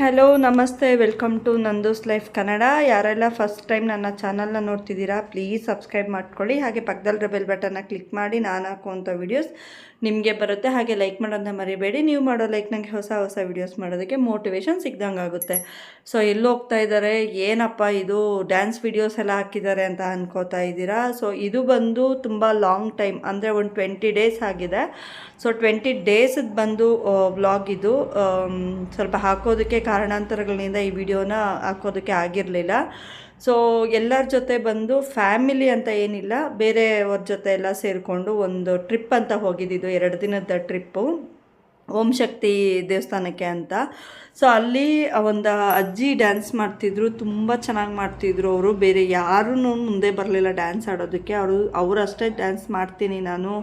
Hello ನಮಸ್ತೆ. Welcome to Nandu's life Kannada ಯಾರೆಲ್ಲ first time ನನ್ನ ಚಾನಲ್ನ ನೋಡ್ತಿದ್ದೀರಾ ಪ್ಲೀಸ್ ಸಬ್ಸ್ಕ್ರೈಬ್ ಮಾಡ್ಕೊಳ್ಳಿ. ಹಾಗೆ ಪಕ್ಕದಲ್ಲಿ ಬೆಲ್ ಬಟನ್ನ ಕ್ಲಿಕ್ ಮಾಡಿ, ನಾನು ಹಾಕುವಂಥ ವೀಡಿಯೋಸ್ ನಿಮಗೆ ಬರುತ್ತೆ, ಹಾಗೆ ಲೈಕ್ ಮಾಡೋದನ್ನ ಮರಿಬೇಡಿ. ನೀವು ಮಾಡೋ ಲೈಕ್ ನನಗೆ ಹೊಸ ಹೊಸ ವೀಡಿಯೋಸ್ ಮಾಡೋದಕ್ಕೆ ಮೋಟಿವೇಶನ್ ಸಿಗ್ದಂಗೆ ಆಗುತ್ತೆ. ಸೊ ಎಲ್ಲಿ ಹೋಗ್ತಾ ಇದ್ದಾರೆ, ಏನಪ್ಪ ಇದು ಡ್ಯಾನ್ಸ್ ವೀಡಿಯೋಸ್ ಎಲ್ಲ ಹಾಕಿದ್ದಾರೆ ಅಂತ ಅನ್ಕೋತಾ ಇದ್ದೀರಾ? ಸೊ ಇದು ಬಂದು ತುಂಬ ಲಾಂಗ್ ಟೈಮ್ ಅಂದರೆ ಒಂದು ಟ್ವೆಂಟಿ ಡೇಸ್ ಆಗಿದೆ. ಸೊ ಟ್ವೆಂಟಿ ಡೇಸದ್ದು ಬಂದು ವ್ಲಾಗ್ ಇದು. ಸ್ವಲ್ಪ ಹಾಕೋದಕ್ಕೆ ಕಾರಣಾಂತರಗಳಿಂದ ಈ ವಿಡಿಯೋನ ಹಾಕೋದಕ್ಕೆ ಆಗಿರಲಿಲ್ಲ. ಸೊ ಎಲ್ಲರ ಜೊತೆ ಬಂದು ಫ್ಯಾಮಿಲಿ ಅಂತ ಏನಿಲ್ಲ ಬೇರೆಯವ್ರ ಜೊತೆ ಎಲ್ಲ ಸೇರಿಕೊಂಡು ಒಂದು ಟ್ರಿಪ್ ಅಂತ ಹೋಗಿದ್ದಿದ್ದು ಎರಡು ದಿನದ ಟ್ರಿಪ್ಪು ಓಂ ಶಕ್ತಿ ದೇವಸ್ಥಾನಕ್ಕೆ ಅಂತ. ಸೊ ಅಲ್ಲಿ ಒಂದು ಅಜ್ಜಿ ಡ್ಯಾನ್ಸ್ ಮಾಡ್ತಿದ್ರು, ತುಂಬ ಚೆನ್ನಾಗಿ ಮಾಡ್ತಿದ್ರು ಅವರು. ಬೇರೆ ಯಾರೂ ಮುಂದೆ ಬರಲಿಲ್ಲ ಡ್ಯಾನ್ಸ್ ಆಡೋದಕ್ಕೆ. ಅವರು, ಅವರಷ್ಟೇ ಡ್ಯಾನ್ಸ್ ಮಾಡ್ತೀನಿ ನಾನು.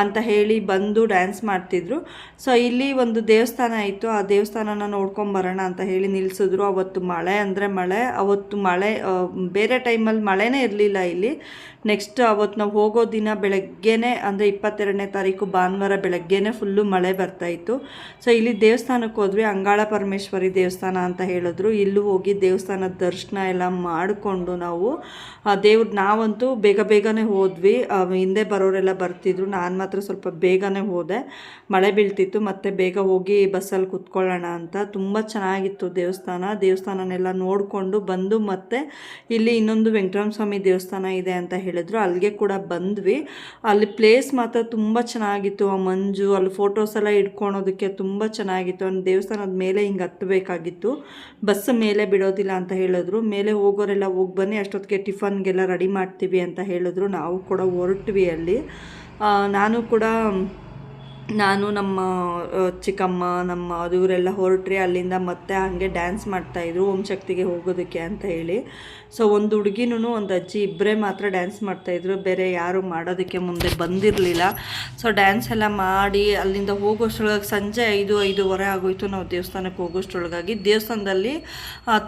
ಅಂತ ಹೇಳಿ ಬಂದು ಡ್ಯಾನ್ಸ್ ಮಾಡ್ತಿದ್ರು. ಸೊ ಇಲ್ಲಿ ಒಂದು ದೇವಸ್ಥಾನ ಇತ್ತು. ಆ ದೇವಸ್ಥಾನನ ನೋಡ್ಕೊಂಬರೋಣ ಅಂತ ಹೇಳಿ ನಿಲ್ಲಿಸಿದ್ರು ಅವತ್ತು ಮಳೆ ಅಂದರೆ ಮಳೆ, ಅವತ್ತು ಮಳೆ ಬೇರೆ ಟೈಮಲ್ಲಿ ಮಳೆನೇ ಇರಲಿಲ್ಲ ಇಲ್ಲಿ. ನೆಕ್ಸ್ಟ್ ಅವತ್ತು ನಾವು ಹೋಗೋ ದಿನ ಬೆಳಗ್ಗೆನೇ, ಅಂದರೆ ಇಪ್ಪತ್ತೆರಡನೇ ತಾರೀಕು ಭಾನುವಾರ ಬೆಳಗ್ಗೆನೇ ಫುಲ್ಲು ಮಳೆ ಬರ್ತಾಯಿತ್ತು ಸೊ ಇಲ್ಲಿ ದೇವಸ್ಥಾನಕ್ಕೆ ಹೋದ್ವಿ, ಅಂಗಾಳ ಪರಮೇಶ್ವರಿ ದೇವಸ್ಥಾನ ಅಂತ ಹೇಳಿದ್ರು. ಇಲ್ಲೂ ಹೋಗಿ ದೇವಸ್ಥಾನದ ದರ್ಶನ ಎಲ್ಲ ಮಾಡಿಕೊಂಡು ನಾವು ದೇವ್ರ, ನಾವಂತೂ ಬೇಗ ಬೇಗನೆ ಹೋದ್ವಿ. ಹಿಂದೆ ಬರೋರೆಲ್ಲ ಬರ್ತಿದ್ರು. ನಾನು ಮಾತ್ರ ಸ್ವಲ್ಪ ಬೇಗನೆ ಹೋದೆ. ಮಳೆ ಬೀಳ್ತಿತ್ತು, ಮತ್ತು ಬೇಗ ಹೋಗಿ ಬಸ್ಸಲ್ಲಿ ಕುತ್ಕೊಳ್ಳೋಣ ಅಂತ. ತುಂಬ ಚೆನ್ನಾಗಿತ್ತು ದೇವಸ್ಥಾನ. ದೇವಸ್ಥಾನನೆಲ್ಲ ನೋಡಿಕೊಂಡು ಬಂದು ಮತ್ತೆ ಇಲ್ಲಿ ಇನ್ನೊಂದು ವೆಂಕಟರಾಮ ಸ್ವಾಮಿ ದೇವಸ್ಥಾನ ಇದೆ ಅಂತ ಹೇಳಿದ್ರು, ಅಲ್ಲಿಗೆ ಕೂಡ ಬಂದ್ವಿ. ಅಲ್ಲಿ ಪ್ಲೇಸ್ ಮಾತ್ರ ತುಂಬ ಚೆನ್ನಾಗಿತ್ತು. ಆ ಮಂಜು, ಅಲ್ಲಿ ಫೋಟೋಸ್ ಎಲ್ಲ ಇಟ್ಕೊಳೋದಕ್ಕೆ ತುಂಬ ಚೆನ್ನಾಗಿತ್ತು. ಒಂದು ದೇವಸ್ಥಾನದ ಮೇಲೆ ಹಿಂಗೆ ಹತ್ತಬೇಕಾಗಿತ್ತು ಬಸ್ ಮೇಲೆ ಬಿಡೋದಿಲ್ಲ ಅಂತ ಹೇಳಿದ್ರು. ಮೇಲೆ ಹೋಗೋರೆಲ್ಲ ಹೋಗಿ ಬನ್ನಿ, ಅಷ್ಟೊತ್ತಿಗೆ ಟಿಫನ್ಗೆಲ್ಲ ರೆಡಿ ಮಾಡ್ತೀವಿ ಅಂತ ಹೇಳಿದ್ರು. ನಾವು ಕೂಡ ಹೊರಟ್ವಿ ಅಲ್ಲಿ. ನಾನು ಕೂಡ ನಾನು ನಮ್ಮ ಚಿಕ್ಕಮ್ಮ, ನಮ್ಮ ಇವರೆಲ್ಲ ಹೊರಟ್ರಿ ಅಲ್ಲಿಂದ ಮತ್ತೆ ಹಾಗೆ ಡ್ಯಾನ್ಸ್ ಮಾಡ್ತಾಯಿದ್ರು ಓಂ ಶಕ್ತಿಗೆ ಹೋಗೋದಕ್ಕೆ ಅಂತ ಹೇಳಿ. ಸೊ ಒಂದು ಹುಡುಗಿನೂ ಒಂದು ಅಜ್ಜಿ ಇಬ್ಬರೇ ಮಾತ್ರ ಡ್ಯಾನ್ಸ್ ಮಾಡ್ತಾಯಿದ್ರು ಬೇರೆ ಯಾರು ಮಾಡೋದಕ್ಕೆ ಮುಂದೆ ಬಂದಿರಲಿಲ್ಲ. ಸೊ ಡ್ಯಾನ್ಸ್ ಎಲ್ಲ ಮಾಡಿ ಅಲ್ಲಿಂದ ಹೋಗೋಷ್ಟ್ರೊಳಗೆ ಸಂಜೆ ಐದು, ಐದೂವರೆ ಆಗೋಯ್ತು ನಾವು ದೇವಸ್ಥಾನಕ್ಕೆ ಹೋಗೋಷ್ಟ್ರೊಳಗಾಗಿ. ದೇವಸ್ಥಾನದಲ್ಲಿ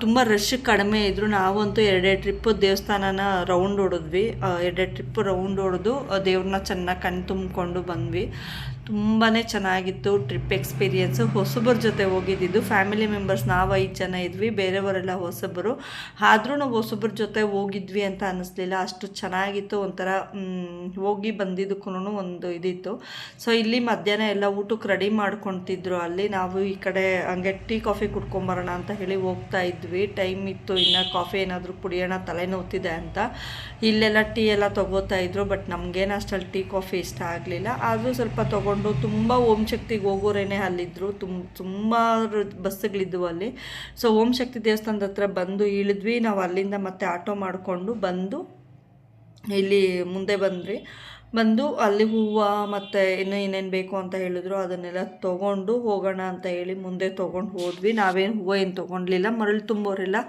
ತುಂಬ ರಶ್ ಕಡಿಮೆ ಇದ್ದರು ನಾವಂತೂ ಎರಡೆರಡು ಟ್ರಿಪ್ಪು ದೇವಸ್ಥಾನನ ರೌಂಡ್ ಹೊಡೆದ್ವಿ ಎರಡೆರಡು ಟ್ರಿಪ್ಪು ರೌಂಡ್ ಹೊಡೆದು ದೇವ್ರನ್ನ ಚೆನ್ನಾಗಿ ಕಣ್ ತುಂಬಿಕೊಂಡು ಬಂದ್ವಿ. ತುಂಬಾ ಚೆನ್ನಾಗಿತ್ತು ಟ್ರಿಪ್ ಎಕ್ಸ್ಪೀರಿಯೆನ್ಸು ಹೊಸಬ್ರ ಜೊತೆ ಹೋಗಿದ್ದಿದ್ದು ಫ್ಯಾಮಿಲಿ ಮೆಂಬರ್ಸ್ ನಾವು ಐದು ಜನ ಇದ್ವಿ, ಬೇರೆಯವರೆಲ್ಲ ಹೊಸಬರು. ಆದರೂ ನಾವು ಹೊಸಬ್ರ ಜೊತೆ ಹೋಗಿದ್ವಿ ಅಂತ ಅನ್ನಿಸ್ಲಿಲ್ಲ ಅಷ್ಟು ಚೆನ್ನಾಗಿತ್ತು ಒಂಥರ ಹೋಗಿ ಬಂದಿದ್ದಕ್ಕೂ ಒಂದು ಇದಿತ್ತು. ಸೊ ಇಲ್ಲಿ ಮಧ್ಯಾಹ್ನ ಎಲ್ಲ ಊಟಕ್ಕೆ ರೆಡಿ ಮಾಡ್ಕೊತಿದ್ರು. ಅಲ್ಲಿ ನಾವು ಈ ಕಡೆ ಹಂಗೆ ಟೀ ಕಾಫಿ ಕುಡ್ಕೊಂಬರೋಣ ಅಂತ ಹೇಳಿ ಹೋಗ್ತಾ ಇದ್ವಿ. ಟೈಮ್ ಇತ್ತು, ಇನ್ನು ಕಾಫಿ ಏನಾದರೂ ಕುಡಿಯೋಣ, ತಲೆನೋವ್ತಿದೆ ಅಂತ. ಇಲ್ಲೆಲ್ಲ ಟೀ ಎಲ್ಲ ತೊಗೋತಾ ಇದ್ರು ಬಟ್ ನಮಗೇನು ಅಷ್ಟಲ್ಲಿ ಟೀ ಕಾಫಿ ಇಷ್ಟ ಆಗಲಿಲ್ಲ. ಆದರೂ ಸ್ವಲ್ಪ ತೊಗೊಂಡು ತುಂಬ ಓಂ ಶಕ್ತಿಗೆ ಹೋಗೋರೇನೆ ಅಲ್ಲಿದ್ದರು ತುಂಬ ತುಂಬ ಬಸ್ಸುಗಳಿದ್ದವು ಅಲ್ಲಿ. ಸೊ ಓಂ ಶಕ್ತಿ ದೇವಸ್ಥಾನದ ಹತ್ರ ಬಂದು ಇಳಿದ್ವಿ. ನಾವು ಅಲ್ಲಿಂದ ಮತ್ತೆ ಆಟೋ ಮಾಡಿಕೊಂಡು ಬಂದು ಇಲ್ಲಿ ಮುಂದೆ ಬಂದ್ವಿ. ಬಂದು ಅಲ್ಲಿ ಹೂವು ಮತ್ತು ಇನ್ನೂ ಏನೇನು ಬೇಕು ಅಂತ ಹೇಳಿದ್ರು, ಅದನ್ನೆಲ್ಲ ತೊಗೊಂಡು ಹೋಗೋಣ ಅಂತ ಹೇಳಿ ಮುಂದೆ ತೊಗೊಂಡು ಹೋದ್ವಿ. ನಾವೇನು ಹೂವು ಏನು ತೊಗೊಂಡ್ಲಿಲ್ಲ, ಮರಳು ತುಂಬೋರೆಲ್ಲ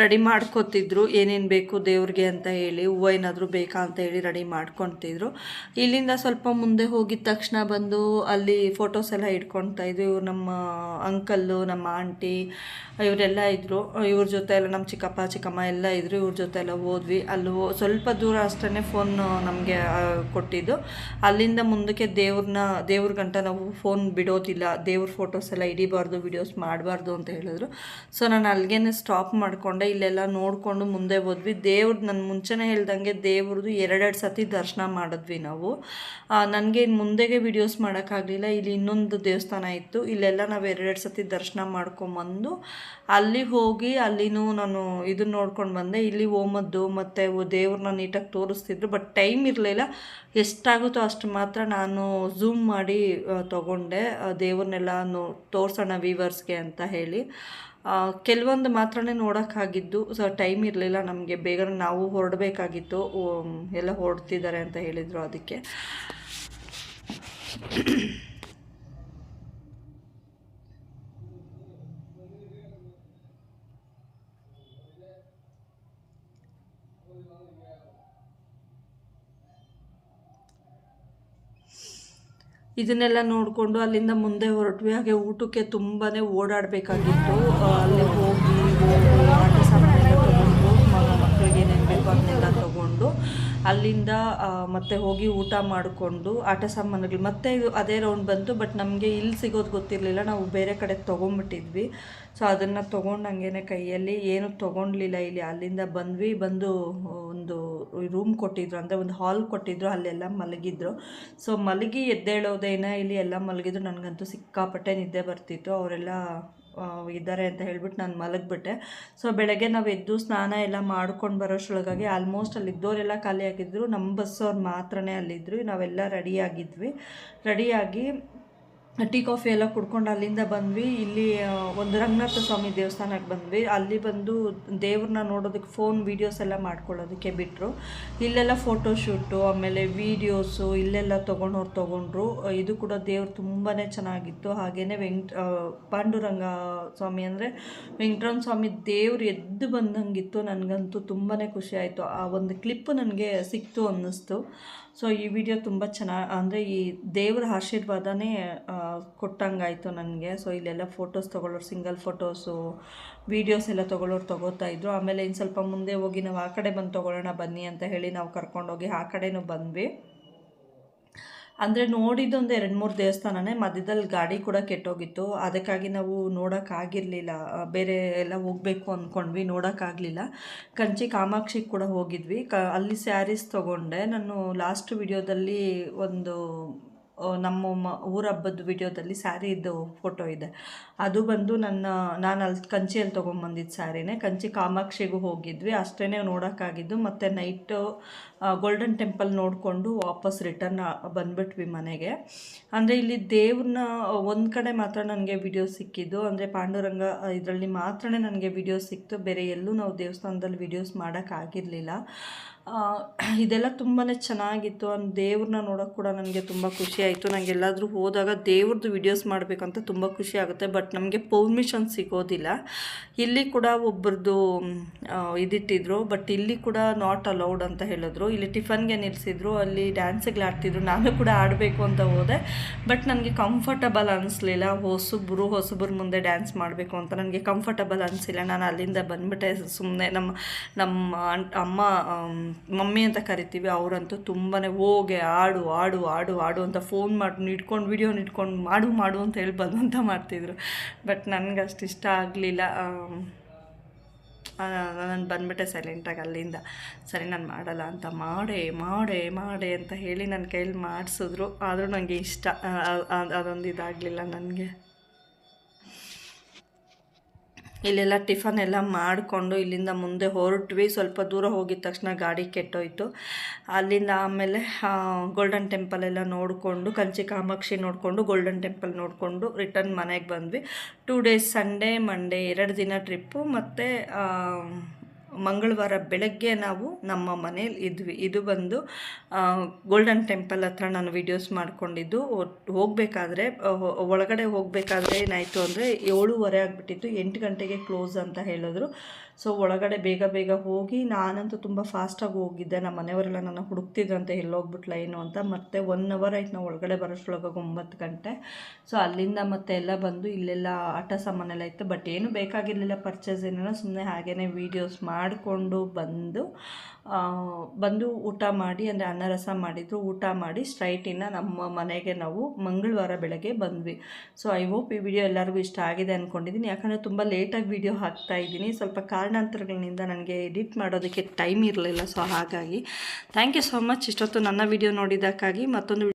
ರೆಡಿ ಮಾಡ್ಕೊತಿದ್ರು. ಏನೇನು ಬೇಕು ದೇವ್ರಿಗೆ ಅಂತ ಹೇಳಿ, ಹೂವು ಏನಾದರೂ ಬೇಕಾ ಅಂತ ಹೇಳಿ ರೆಡಿ ಮಾಡ್ಕೊತಿದ್ರು. ಇಲ್ಲಿಂದ ಸ್ವಲ್ಪ ಮುಂದೆ ಹೋಗಿದ ತಕ್ಷಣ ಬಂದು ಅಲ್ಲಿ ಫೋಟೋಸ್ ಎಲ್ಲ ಇಟ್ಕೊಳ್ತಾ ಇದ್ವಿ. ಇವ್ರು ನಮ್ಮ ಅಂಕಲ್ಲು, ನಮ್ಮ ಆಂಟಿ, ಇವರೆಲ್ಲ ಇದ್ದರು ಇವ್ರ ಜೊತೆ ಎಲ್ಲ ನಮ್ಮ ಚಿಕ್ಕಪ್ಪ, ಚಿಕ್ಕಮ್ಮ ಎಲ್ಲ ಇದ್ದರು ಇವ್ರ ಜೊತೆ ಎಲ್ಲ ಹೋದ್ವಿ. ಅಲ್ಲಿ ಸ್ವಲ್ಪ ದೂರ ಅಷ್ಟೇ ಫೋನ್ ನಮಗೆ ಕೊಟ್ಟಿದ್ದು. ಅಲ್ಲಿಂದ ಮುಂದಕ್ಕೆ ದೇವ್ರನ್ನ ದೇವ್ರ ಗಂಟ ನಾವು ಫೋನ್ ಬಿಡೋದಿಲ್ಲ. ದೇವ್ರ ಫೋಟೋಸ್ ಎಲ್ಲ ಹಿಡಿಬಾರ್ದು ವೀಡಿಯೋಸ್ ಮಾಡಬಾರ್ದು ಅಂತ ಹೇಳಿದ್ರು. ಸೊ ನಾನು ಅಲ್ಲಿಗೆ ಸ್ಟಾಪ್ ಮಾಡಿಕೊಂಡೆ. ಇಲ್ಲೆಲ್ಲ ನೋಡಿಕೊಂಡು ಮುಂದೆ ಹೋದ್ವಿ. ದೇವ್ರದ್ದು ನನ್ನ ಮುಂಚೆನೇ ಹೇಳ್ದಂಗೆ ದೇವ್ರದ್ದು ಎರಡೆರಡು ಸತಿ ದರ್ಶನ ಮಾಡಿದ್ವಿ ನಾವು. ನನಗೆ ಮುಂದೆಗೆ ವಿಡಿಯೋಸ್ ಮಾಡೋಕ್ಕಾಗಲಿಲ್ಲ. ಇಲ್ಲಿ ಇನ್ನೊಂದು ದೇವಸ್ಥಾನ ಇತ್ತು. ಇಲ್ಲೆಲ್ಲ ನಾವು ಎರಡೆರಡು ಸತಿ ದರ್ಶನ ಮಾಡ್ಕೊಂಬಂದು ಅಲ್ಲಿ ಹೋಗಿ ಅಲ್ಲಿನೂ ನಾನು ಇದನ್ನ ನೋಡ್ಕೊಂಡು ಬಂದೆ. ಇಲ್ಲಿ ಹೋಮದ್ದು ಮತ್ತು ದೇವ್ರನ್ನ ನೀಟಾಗಿ ತೋರಿಸ್ತಿದ್ರು. ಬಟ್ ಟೈಮ್ ಇರಲಿಲ್ಲ. ಎಷ್ಟಾಗುತ್ತೋ ಅಷ್ಟು ಮಾತ್ರ ನಾನು ಝೂಮ್ ಮಾಡಿ ತಗೊಂಡೆ. ದೇವ್ರನ್ನೆಲ್ಲ ನೋ, ತೋರಿಸೋಣ ವೀವರ್ಸ್ಗೆ ಅಂತ ಹೇಳಿ. ಕೆಲವೊಂದು ಮಾತ್ರನೇ ನೋಡೋಕ್ಕಾಗಿದ್ದು. ಸೊ ಟೈಮ್ ಇರಲಿಲ್ಲ ನಮಗೆ. ಬೇಗ ನಾವು ಹೊರಡಬೇಕಾಗಿತ್ತು. ಎಲ್ಲ ಹೊರಡ್ತಿದ್ದಾರೆ ಅಂತ ಹೇಳಿದರು ಅದಕ್ಕೆ. ಇದನ್ನೆಲ್ಲ ನೋಡಿಕೊಂಡು ಅಲ್ಲಿಂದ ಮುಂದೆ ಹೊರಟ್ವಿ. ಹಾಗೆ ಊಟಕ್ಕೆ ತುಂಬಾ ಓಡಾಡಬೇಕಾಗಿತ್ತು. ಅಲ್ಲಿ ಹೋಗಿ ಆಟ ಸಾಮಾನೆಲ್ಲ ತಗೊಂಡು ಮಕ್ಕಳಿಗೆ ಏನೇನು ಬೇಕೋ ಅದನ್ನೆಲ್ಲ ತೊಗೊಂಡು, ಅಲ್ಲಿಂದ ಮತ್ತೆ ಹೋಗಿ ಊಟ ಮಾಡಿಕೊಂಡು ಆಟ ಸಾಮಾನುಗಳು ಮತ್ತೆ ಅದೇ ರೌಂಡ್ ಬಂತು ಬಟ್ ನಮಗೆ ಇಲ್ಲಿ ಸಿಗೋದು ಗೊತ್ತಿರಲಿಲ್ಲ. ನಾವು ಬೇರೆ ಕಡೆ ತೊಗೊಂಬಿಟ್ಟಿದ್ವಿ. ಸೊ ಅದನ್ನು ತೊಗೊಂಡು ಹಂಗೇನೆ ಕೈಯಲ್ಲಿ ಏನು ತೊಗೊಂಡ್ಲಿಲ್ಲ ಇಲ್ಲಿ. ಅಲ್ಲಿಂದ ಬಂದ್ವಿ, ಬಂದು ರೂಮ್ ಕೊಟ್ಟಿದ್ರು, ಅಂದರೆ ಒಂದು ಹಾಲ್ ಕೊಟ್ಟಿದ್ರು, ಅಲ್ಲೆಲ್ಲ ಮಲಗಿದ್ರು. ಸೊ ಮಲಗಿ ಎದ್ದೇಳೋದೇನ ಇಲ್ಲಿ ಎಲ್ಲ ಮಲಗಿದ್ರು, ನನಗಂತೂ ಸಿಕ್ಕಾಪಟ್ಟೆ ನಿದ್ದೆ ಬರ್ತಿತ್ತು. ಅವರೆಲ್ಲ ಇದ್ದಾರೆ ಅಂತ ಹೇಳ್ಬಿಟ್ಟು ನಾನು ಮಲಗಿಬಿಟ್ಟೆ. ಸೊ ಬೆಳಗ್ಗೆ ನಾವು ಎದ್ದು ಸ್ನಾನ ಎಲ್ಲ ಮಾಡ್ಕೊಂಡು ಬರೋಷ್ಟ್ರೊಳಗಾಗಿ ಆಲ್ಮೋಸ್ಟ್ ಅಲ್ಲಿ ಇದ್ದವರೆಲ್ಲ ಖಾಲಿ ನಮ್ಮ ಬಸ್ಸವ್ರು ಮಾತ್ರನೇ ಅಲ್ಲಿದ್ದರು ನಾವೆಲ್ಲ ರೆಡಿಯಾಗಿದ್ವಿ ರೆಡಿಯಾಗಿ ಟೀ ಕಾಫಿ ಎಲ್ಲ ಕುಡ್ಕೊಂಡು ಅಲ್ಲಿಂದ ಬಂದ್ವಿ. ಇಲ್ಲಿ ಒಂದು ರಂಗನಾಥ ಸ್ವಾಮಿ ದೇವಸ್ಥಾನಕ್ಕೆ ಬಂದ್ವಿ. ಅಲ್ಲಿ ಬಂದು ದೇವ್ರನ್ನ ನೋಡೋದಕ್ಕೆ ಫೋನ್ ವೀಡಿಯೋಸ್ ಎಲ್ಲ ಮಾಡ್ಕೊಳ್ಳೋದಕ್ಕೆ ಬಿಟ್ಟರು ಇಲ್ಲೆಲ್ಲ ಫೋಟೋ ಶೂಟು ಆಮೇಲೆ ವೀಡಿಯೋಸು ಇಲ್ಲೆಲ್ಲ ತೊಗೊಂಡವ್ರು ತೊಗೊಂಡ್ರು. ಇದು ಕೂಡ ದೇವ್ರು ತುಂಬಾ ಚೆನ್ನಾಗಿತ್ತು. ಹಾಗೆಯೇ ವೆಂಕಟ ಪಾಂಡುರಂಗ ಸ್ವಾಮಿ ಅಂದರೆ ವೆಂಕಟರಾಮ ಸ್ವಾಮಿ ದೇವ್ರು ಎದ್ದು ಬಂದಂಗಿತ್ತು. ನನಗಂತೂ ತುಂಬಾ ಖುಷಿ ಆಯಿತು. ಆ ಒಂದು ಕ್ಲಿಪ್ಪು ನನಗೆ ಸಿಕ್ತು ಅನ್ನಿಸ್ತು. ಸೊ ಈ ವಿಡಿಯೋ ತುಂಬ ಚೆನ್ನಾಗಿ ಅಂದರೆ ಈ ದೇವರ ಆಶೀರ್ವಾದನೇ ಕೊಟ್ಟಂಗಾಯಿತು ನನಗೆ. ಸೊ ಇಲ್ಲೆಲ್ಲ ಫೋಟೋಸ್ ತೊಗೊಳ್ಳೋರು ಸಿಂಗಲ್ ಫೋಟೋಸು ವೀಡಿಯೋಸ್ ಎಲ್ಲ ತೊಗೊಳ್ಳೋರು ತೊಗೋತಾ ಇದ್ರು. ಆಮೇಲೆ ಇನ್ನು ಸ್ವಲ್ಪ ಮುಂದೆ ಹೋಗಿ ನಾವು ಆ ಕಡೆ ಬಂದು ತೊಗೊಳ್ಳೋಣ ಬನ್ನಿ ಅಂತ ಹೇಳಿ ನಾವು ಕರ್ಕೊಂಡೋಗಿ ಆ ಕಡೆನೂ ಬಂದ್ವಿ. ಅಂದರೆ ನೋಡಿದ್ದೊಂದು ಎರಡು ಮೂರು ದೇವಸ್ಥಾನನೇ, ಮಧ್ಯದಲ್ಲಿ ಗಾಡಿ ಕೂಡ ಕೆಟ್ಟೋಗಿತ್ತು. ಅದಕ್ಕಾಗಿ ನಾವು ನೋಡೋಕ್ಕಾಗಿರಲಿಲ್ಲ ಬೇರೆ ಎಲ್ಲ ಹೋಗಬೇಕು ಅಂದ್ಕೊಂಡ್ವಿ ನೋಡೋಕ್ಕಾಗಲಿಲ್ಲ ಕಂಚಿ ಕಾಮಾಕ್ಷಿಗೆ ಕೂಡ ಹೋಗಿದ್ವಿ. ಕ, ಅಲ್ಲಿ ಸ್ಯಾರೀಸ್ ತೊಗೊಂಡೆ. ನಾನು ಲಾಸ್ಟ್ ವಿಡಿಯೋದಲ್ಲಿ ಒಂದು ನಮ್ಮ ಮ, ಊರ ಹಬ್ಬದ ವಿಡಿಯೋದಲ್ಲಿ ಸ್ಯಾರಿದು ಫೋಟೋ ಇದೆ. ಅದು ಬಂದು ನನ್ನ, ನಾನು ಅಲ್ಲಿ ಕಂಚಿಯಲ್ಲಿ ತೊಗೊಂಬಂದಿದ್ದು ಸ್ಯಾರಿನೇ. ಕಂಚಿ ಕಾಮಾಕ್ಷಿಗೂ ಹೋಗಿದ್ವಿ. ಅಷ್ಟೇ ನೋಡೋಕ್ಕಾಗಿದ್ದು. ಮತ್ತು ನೈಟು ಗೋಲ್ಡನ್ ಟೆಂಪಲ್ ನೋಡಿಕೊಂಡು ವಾಪಸ್ ರಿಟರ್ನ್ ಬಂದ್ಬಿಟ್ವಿ ಮನೆಗೆ. ಅಂದರೆ ಇಲ್ಲಿ ದೇವ್ರನ್ನ ಒಂದು ಕಡೆ ಮಾತ್ರ ನನಗೆ ವಿಡಿಯೋ ಸಿಕ್ಕಿದ್ದು. ಅಂದರೆ ಪಾಂಡುರಂಗ ಇದರಲ್ಲಿ ಮಾತ್ರನೇ ನನಗೆ ವಿಡಿಯೋ ಸಿಕ್ತು. ಬೇರೆ ಎಲ್ಲೂ ನಾವು ದೇವಸ್ಥಾನದಲ್ಲಿ ವಿಡಿಯೋಸ್ ಮಾಡೋಕ್ಕಾಗಿರಲಿಲ್ಲ ಇದೆಲ್ಲ ತುಂಬಾ ಚೆನ್ನಾಗಿತ್ತು ಅಂದ್ ದೇವ್ರನ್ನ ನೋಡೋಕೆ ಕೂಡ ನನಗೆ ತುಂಬ ಖುಷಿ ಆಯಿತು. ನನಗೆ ಎಲ್ಲಾದರೂ ಹೋದಾಗ ದೇವ್ರದ್ದು ವಿಡಿಯೋಸ್ ಮಾಡಬೇಕಂತ ತುಂಬ ಖುಷಿ ಆಗುತ್ತೆ ಬಟ್ ನಮಗೆ ಪರ್ಮಿಷನ್ ಸಿಗೋದಿಲ್ಲ. ಇಲ್ಲಿ ಕೂಡ ಒಬ್ಬರದ್ದು ಇದಿಟ್ಟಿದ್ರು ಬಟ್ ಇಲ್ಲಿ ಕೂಡ ನಾಟ್ ಅಲೌಡ್ ಅಂತ ಹೇಳಿದ್ರು. ಇಲ್ಲಿ ಟಿಫನ್ಗೆ ನಿಲ್ಲಿಸಿದ್ರು ಅಲ್ಲಿ ಡ್ಯಾನ್ಸಿಗೆ ಆಡ್ತಿದ್ರು, ನಾನು ಕೂಡ ಆಡಬೇಕು ಅಂತ ಹೋದೆ ಬಟ್ ನನಗೆ ಕಂಫರ್ಟಬಲ್ ಅನಿಸ್ಲಿಲ್ಲ. ಹೊಸಬ್ರು, ಹೊಸಬ್ರ ಮುಂದೆ ಡ್ಯಾನ್ಸ್ ಮಾಡಬೇಕು ಅಂತ ನನಗೆ ಕಂಫರ್ಟಬಲ್ ಅನಿಸಿಲ್ಲ. ನಾನು ಅಲ್ಲಿಂದ ಬಂದ್ಬಿಟ್ಟೆ ಸುಮ್ಮನೆ ನಮ್ಮ ನಮ್ಮ ಅಮ್ಮ ಮಮ್ಮಿ ಅಂತ ಕರಿತೀವಿ, ಅವರಂತೂ ತುಂಬಾ ಹೋಗೆ ಆಡು ಆಡು ಆಡು ಆಡು ಅಂತ ಫೋನ್ ಮಾಡಿ, ಇಟ್ಕೊಂಡು ವಿಡಿಯೋ ಇಟ್ಕೊಂಡು ಮಾಡು ಮಾಡು ಅಂತ ಹೇಳಿ ಅಂತ ಮಾಡ್ತಿದ್ರು. ಬಟ್ ನನಗೆ ಅಷ್ಟು ಇಷ್ಟ ಆಗಲಿಲ್ಲ. ನಾನು ಬಂದ್ಬಿಟ್ಟೆ ಸೈಲೆಂಟಾಗಿ ಅಲ್ಲಿಂದ. ಸರಿ, ನಾನು ಮಾಡಲ್ಲ ಅಂತ ಮಾಡೇ ಮಾಡೇ ಮಾಡೇ ಅಂತ ಹೇಳಿ ನನ್ನ ಕೈಲಿ ಮಾಡಿಸಿದ್ರು. ಆದರೂ ನನಗೆ ಇಷ್ಟ ಅದೊಂದು ಇದಾಗಲಿಲ್ಲ ನನಗೆ. ಇಲ್ಲೆಲ್ಲ ಟಿಫನ್ ಎಲ್ಲ ಮಾಡಿಕೊಂಡು ಇಲ್ಲಿಂದ ಮುಂದೆ ಹೊರಟ್ವಿ. ಸ್ವಲ್ಪ ದೂರ ಹೋಗಿದ ತಕ್ಷಣ ಗಾಡಿ ಕೆಟ್ಟೋಯ್ತು. ಅಲ್ಲಿಂದ ಆಮೇಲೆ ಗೋಲ್ಡನ್ ಟೆಂಪಲ್ ಎಲ್ಲ ನೋಡಿಕೊಂಡು, ಕಂಚಿ ಕಾಮಾಕ್ಷಿ ನೋಡಿಕೊಂಡು ಗೋಲ್ಡನ್ ಟೆಂಪಲ್ ನೋಡಿಕೊಂಡು ರಿಟರ್ನ್ ಮನೆಗೆ ಬಂದ್ವಿ. ಟೂ ಡೇಸ್ ಸಂಡೇ ಮಂಡೇ ಎರಡು ದಿನ ಟ್ರಿಪ್ಪು ಮತ್ತು ಮಂಗಳವಾರ ಬೆಳಗ್ಗೆ ನಾವು ನಮ್ಮ ಮನೇಲಿ ಇದ್ವಿ. ಇದು ಬಂದು ಗೋಲ್ಡನ್ ಟೆಂಪಲ್ ಹತ್ರ ನಾನು ವೀಡಿಯೋಸ್ ಮಾಡಿಕೊಂಡಿದ್ದು. ಹೋಗಬೇಕಾದ್ರೆ ಒಳಗಡೆ ಹೋಗಬೇಕಾದ್ರೆ ಏನಾಯಿತು ಅಂದರೆ ಏಳೂವರೆ ಆಗಿಬಿಟ್ಟಿತ್ತು. ಎಂಟು ಗಂಟೆಗೆ ಕ್ಲೋಸ್ ಅಂತ ಹೇಳಿದ್ರು. ಸೊ ಒಳಗಡೆ ಬೇಗ ಬೇಗ ಹೋಗಿ ನಾನಂತೂ ತುಂಬ ಫಾಸ್ಟಾಗಿ ಹೋಗಿದ್ದೆ. ನಮ್ಮ ಮನೆಯವರೆಲ್ಲ ನನ್ನ ಹುಡುಕ್ತಿದ್ರಂತೆ ಎಲ್ಲೋಗ್ಬಿಟ್ಲ ಏನು ಅಂತ. ಮತ್ತೆ ಒನ್ ಅವರ್ ಆಯ್ತು ನಾವು ಒಳಗಡೆ ಬರೋಷ್ರೊಳಗೆ ಒಂಬತ್ತು ಗಂಟೆ. ಸೊ ಅಲ್ಲಿಂದ ಮತ್ತೆ ಎಲ್ಲ ಬಂದು ಇಲ್ಲೆಲ್ಲ ಆಟ ಸಾಮಾನೆಲ್ಲ ಇತ್ತು. ಬಟ್ ಏನು ಬೇಕಾಗಿರಲಿಲ್ಲ ಪರ್ಚೇಸ್ ಏನೇನೋ ಸುಮ್ಮನೆ ಹಾಗೇ ವೀಡಿಯೋಸ್ ಮಾಡಿಕೊಂಡು ಬಂದು ಬಂದು ಊಟ ಮಾಡಿ, ಅಂದರೆ ಅನ್ನ ರಸ ಮಾಡಿದ್ರು, ಊಟ ಮಾಡಿ ಸ್ಟ್ರೈಟಿನ ನಮ್ಮ ಮನೆಗೆ ನಾವು ಮಂಗಳವಾರ ಬೆಳಗ್ಗೆ ಬಂದ್ವಿ. ಸೊ ಐ ಹೋಪ್ ಈ ವಿಡಿಯೋ ಎಲ್ಲರಿಗೂ ಇಷ್ಟ ಆಗಿದೆ ಅಂದ್ಕೊಂಡಿದ್ದೀನಿ ಯಾಕಂದರೆ ತುಂಬ ಲೇಟಾಗಿ ವಿಡಿಯೋ ಹಾಕ್ತಾ ಇದ್ದೀನಿ. ಸ್ವಲ್ಪ ಕಾರಣಾಂತರಗಳಿಂದ ನನಗೆ ಎಡಿಟ್ ಮಾಡೋದಕ್ಕೆ ಟೈಮ್ ಇರಲಿಲ್ಲ. ಸೊ ಹಾಗಾಗಿ ಥ್ಯಾಂಕ್ ಯು ಸೊ ಮಚ್ ಇಷ್ಟೊತ್ತು ನನ್ನ ವಿಡಿಯೋ ನೋಡಿದ್ದಕ್ಕಾಗಿ ಮತ್ತೊಂದು